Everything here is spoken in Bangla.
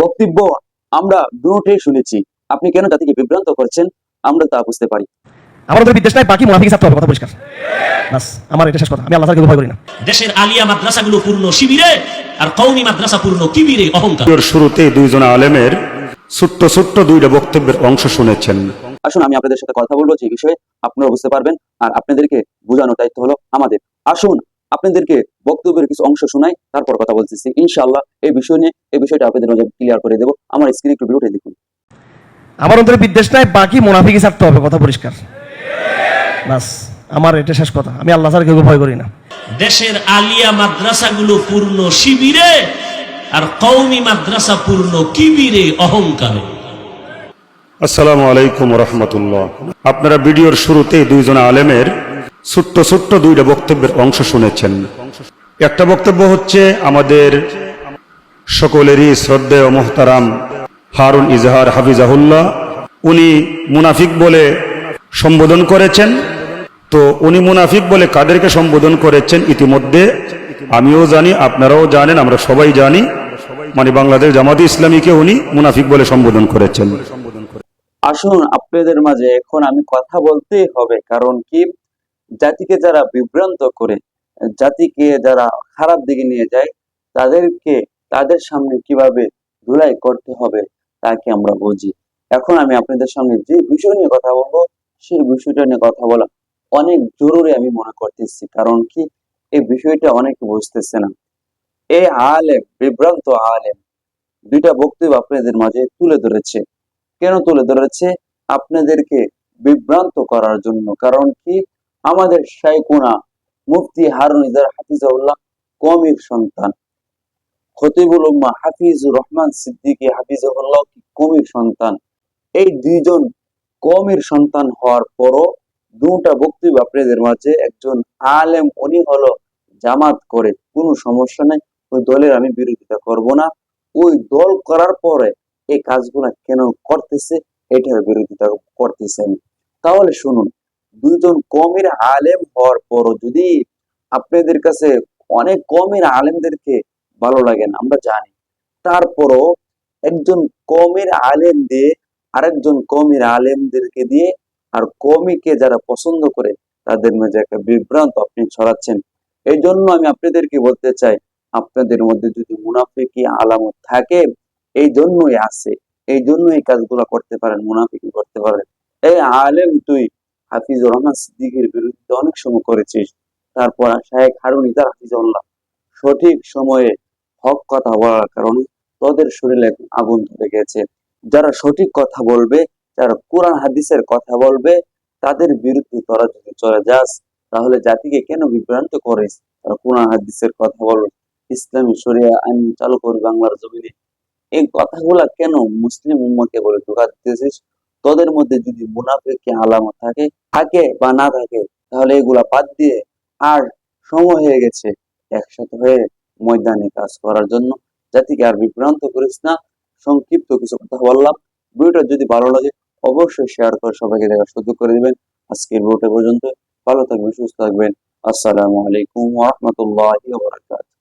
বক্তব্য আমরা দুটোই শুনেছি। আপনি কেন জাতিকে বিভ্রান্ত করছেন? আমরা তা বুঝতে পারি। আমার ওদের বিদ্বেষ নাই বাকি মুনাফিক হবে কথা পরিষ্কার। বাস আমার এটা শেষ কথা আমি আল্লাহ তাআলাকে ভয় করি না। দেশের আলিয়া মাদ্রাসাগুলো পূর্ণ শিবিরে আর কৌমি মাদ্রাসা পূর্ণ কিবিরে অহংকার। শুরুতে দুইজন আলেমের ছোট্ট ছোট্ট দুইটা বক্তব্যের অংশ শুনেছেন। আসুন আমি আপনাদের সাথে কথা বলব যে বিষয়ে আপনারা বুঝতে পারবেন আর আপনাদেরকে বোঝানোর দায়িত্ব হলো আমাদের। আসুন আপনাদেরকে বক্তব্যের কিছু অংশ শোনাই তারপর কথা বলতেছি। ইনশাআল্লাহ এই বিষয় নিয়ে এই বিষয়টা আপনাদের মাঝে ক্লিয়ার করে দেবো। আমার স্ক্রিনে একটু ভিডিওটা দেখুন। আমার ওদের বিদ্বেষ নাই বাকি মুনাফিকই ছাড়তে হবে কথা পরিষ্কার। বাস আমার এটা শেষ কথা। আমি আল্লাহ ভয় করি না। দেশের আলিয়া মাদ্রাসাগুলো পূর্ণ শিবিরে আর কৌমি মাদ্রাসা পূর্ণ কিবিরে অহংকারে। আসসালামু আলাইকুম রহমতুল্লাহ। আপনারা ভিডিওর শুরুতে দুইজন আলেমের ছোট্ট ছোট্ট দুইটা বক্তব্যের অংশ শুনেছেন। একটা বক্তব্য হচ্ছে আমাদের সকলেরই শ্রদ্ধেয় মোহতারাম হারুন ইজহার হাফিজাহুল্লাহ। উনি মুনাফিক বলে সম্বোধন করেছেন। তো উনি মুনাফিক বলে কাদেরকে সম্বোধন করেছেন ইতিমধ্যে? আমিও জানি, আপনারাও জানেন, আমরা সবাই জানি। মানে বাংলাদেশ জামাতে ইসলামীকে উনি মুনাফিক বলে সম্বোধন করেছেন। আসুন, আপনাদের মাঝে এখন আমি কথা বলতেই হবে। কারণ কি? জাতিকে যারা বিভ্রান্ত করে, জাতিকে যারা খারাপ দিকে নিয়ে যায়, তাদেরকে, তাদের সামনে কীভাবে ধুলাই করতে হবে, তাকে আমরা বুঝি। এখন আমি আপনাদের সামনে যে বিষয় নিয়ে কথা বলব, সেই বিষয়টা নিয়ে কথা বলা অনেক জরুরি আমি মনে করতেছি। কারণ কি? এই বিষয়টা অনেকে বুঝতেছে না। এই আলেম, বিভ্রান্ত আলেম, দুইটা বক্তব্য আপনাদের মাঝে তুলে ধরেছে। কেন তুলে ধরেছে? আপনাদেরকে বিভ্রান্ত করার জন্য। কারণ কি? আমাদের শাইকুনা মুফতি হারুন ইজার হাফিজাউল্লাহ কমির সন্তান। খতিবুল উম্মা হাফিজুর রহমান সিদ্দিকী হাফিজাহুল্লাহ কমির সন্তান। এই দুইজন কমির সন্তান হওয়ার পরও দুটা বক্তব্য আপনাদের মাঝে। একজন আলেম, উনি হলো জামাত করে, কোনো সমস্যা নাই, ওই দলের আমি বিরোধিতা করব না। ওই দল করার পরে এই কাজগুলা কেন করতেছে, এটার বিরোধিতা করতেছে আমি। তাহলে শুনুন দুইজন কমের আলেম হওয়ার পরও যদি আপনাদের কাছে অনেক কমের আলেমদেরকে ভালো লাগে না, আমরা জানি। তারপরও একজন কমের আলেম দিয়ে আরেকজন কমের আলেমদেরকে দিয়ে আর কমিকে যারা পছন্দ করে, তাদের মধ্যে একটা বিভ্রান্ত আপনি ছড়াচ্ছেন। এই জন্য আমি আপনাদেরকে বলতে চাই, আপনাদের মধ্যে যদি মুনাফিকি আলামত থাকে, এই জন্যই আছে, এই জন্য এই কাজগুলো করতে পারেন, মুনাফিকি করতে পারেন। এই আলেম তুই হাফিজুর রহমান সিদ্দিকের বিরুদ্ধে অনেক সময় করেছিস তারপর শাহেখ হারুন ইদার হাফিজুল্লাহ সঠিক সময়ে হক কথা বলার কারণে তোদের শরীরে আগুন ধরে গেছে। যারা সঠিক কথা বলবে, যারা কোরআন, হাদিসের কথা বলবে, তাদের বিরুদ্ধে তোরা যদি চলে যাস, তাহলে জাতিকে কেন বিভ্রান্ত করিস? তারা কোরআন, হাদিসের কথা বলবে। ইসলামী শরিয়া আইন চালু করবে বাংলার জমিনে। এই কথাগুলা কেন মুসলিম উম্মাকে বলে ধোকা দিতেছিস? তোদের মধ্যে যদি মুনাফিকি আলামত থাকে থাকে বা না থাকে, তাহলে এগুলা বাদ দিয়ে আর সময় হয়ে গেছে একসাথে হয়ে ময়দানে কাজ করার জন্য। জাতিকে আর বিভ্রান্ত করিস না। সংক্ষিপ্ত কিছু কথা বললাম। ভিডিওটা যদি ভালো লাগে, অবশ্যই শেয়ার করে সবাইকে দেখার সুযোগ করে দিবেন। আজকের ভিডিওটা পর্যন্ত। ভালো থাকবেন, সুস্থ থাকবেন। আসসালামু আলাইকুম ওয়া রাহমাতুল্লাহি ওয়া বারাকাতুহু।